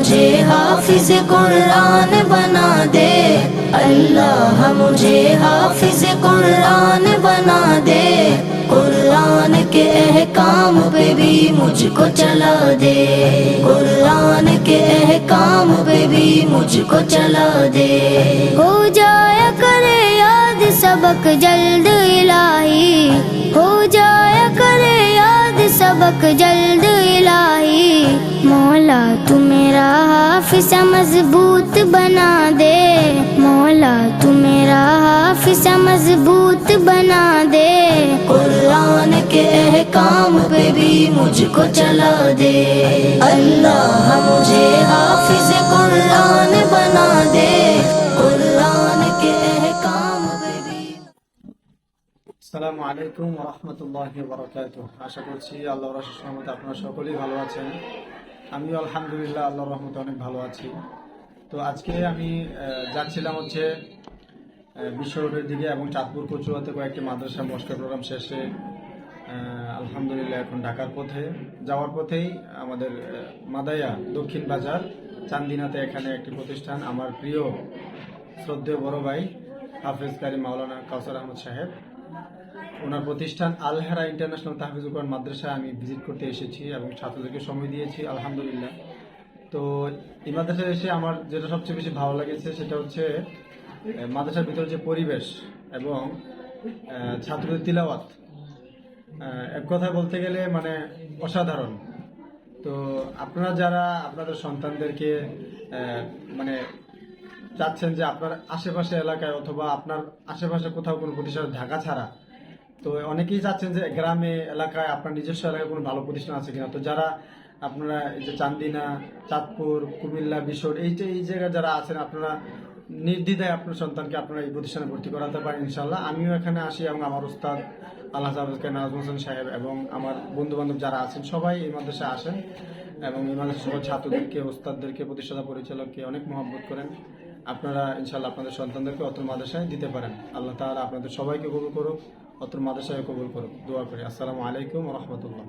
مجھے حافظ قرآن بنا دے۔ اللہ مجھے حافظ قرآن بنا دے۔ قرآن کے احکام پہ بھی مجھ کو چلا دے۔ قرآن کے احکام پہ بھی مجھ کو چلا دے۔ ہو جایا کرے یاد سبق جلد الہی۔ ہو جایا کرے یاد سبق جلد الہی مولا تو میرا حافظ مضبوط بنا دے۔ مولا تو میرا حافظ مضبوط بنا دے۔ قرآن کے احکام پہ بھی مجھ کو چلا دے۔ اللہ مجھے আসসালামু আলাইকুম রহমতুল্লাহ বরকাত আশা করছি আল্লাহ রসের সহমতে আপনারা সকলেই ভালো আছেন। আমিও আলহামদুলিল্লাহ আল্লাহ রহমতে অনেক ভালো আছি। তো আজকে আমি যাচ্ছিলাম হচ্ছে বিশ্ব রোডের দিকে এবং চাঁদপুর কচুয়াতে কয়েকটি মাদ্রাসা মস্কার প্রোগ্রাম শেষে আলহামদুলিল্লাহ এখন ঢাকার পথে। যাওয়ার পথেই আমাদের মাদায়া দক্ষিণ বাজার, চান্দিনাতে এখানে একটি প্রতিষ্ঠান, আমার প্রিয় শ্রদ্ধেয় বড় ভাই হাফেজ কারি মাওলানা কাউসার আহমদ সাহেব। ওনার প্রতিষ্ঠান আলহারা ইন্টারন্যাশনাল তাহফিজুল কোরআন মাদ্রাসায় আমি ভিজিট করতে এসেছি এবং ছাত্রদেরকে সময় দিয়েছি, আলহামদুলিল্লাহ। তো এই মাদ্রাসায় এসে আমার যেটা সবচেয়ে বেশি ভালো লেগেছে সেটা হচ্ছে মাদ্রাসার ভিতরে যে পরিবেশ এবং ছাত্রদের তিলাওয়াত এক কথায় বলতে গেলে মানে অসাধারণ। তো আপনারা যারা আপনাদের সন্তানদেরকে মানে চাচ্ছেন যে আপনার আশেপাশে এলাকায় অথবা আপনার আশেপাশে কোথাও কোনো প্রতিষ্ঠান ঢাকা ছাড়া? তো অনেকেই চাচ্ছেন যে গ্রামে, এলাকায় আপনার নিজস্ব এলাকায় কোনো ভালো প্রতিষ্ঠান আছে কিনা? তো যারা আপনারা এই যে চান্দিনা, চাঁদপুর, কুমিল্লা, বিশোর, এই যে, এই জায়গায় যারা আছেন, আপনারা নির্দ্বিধায় আপনার সন্তানকে আপনারা এই প্রতিষ্ঠানে ভর্তি করাতে পারেন ইনশাল্লাহ আমিও এখানে আসি এবং আমার উস্তাদ আল্লাহ হাফিজকে নাজম হোসেন সাহেব এবং আমার বন্ধু বান্ধব যারা আছেন, সবাই এই মাদ্রাসায় আসেন এবং এই মাদ্রাসা ছাত্রদেরকে, ওস্তাদদেরকে, প্রতিষ্ঠাতা পরিচালককে অনেক মহব্বত করেন। আপনারা ইনশাল্লাহ আপনাদের সন্তানদেরকে অত মাদ্রাসায় দিতে পারেন। আল্লাহ তাআলা আপনাদের সবাইকে কবুল করুক অত মাদ্রাসায় কবুল করুক। দোয়া করি। আসসালামু আলাইকুম রহমতুল্লাহ।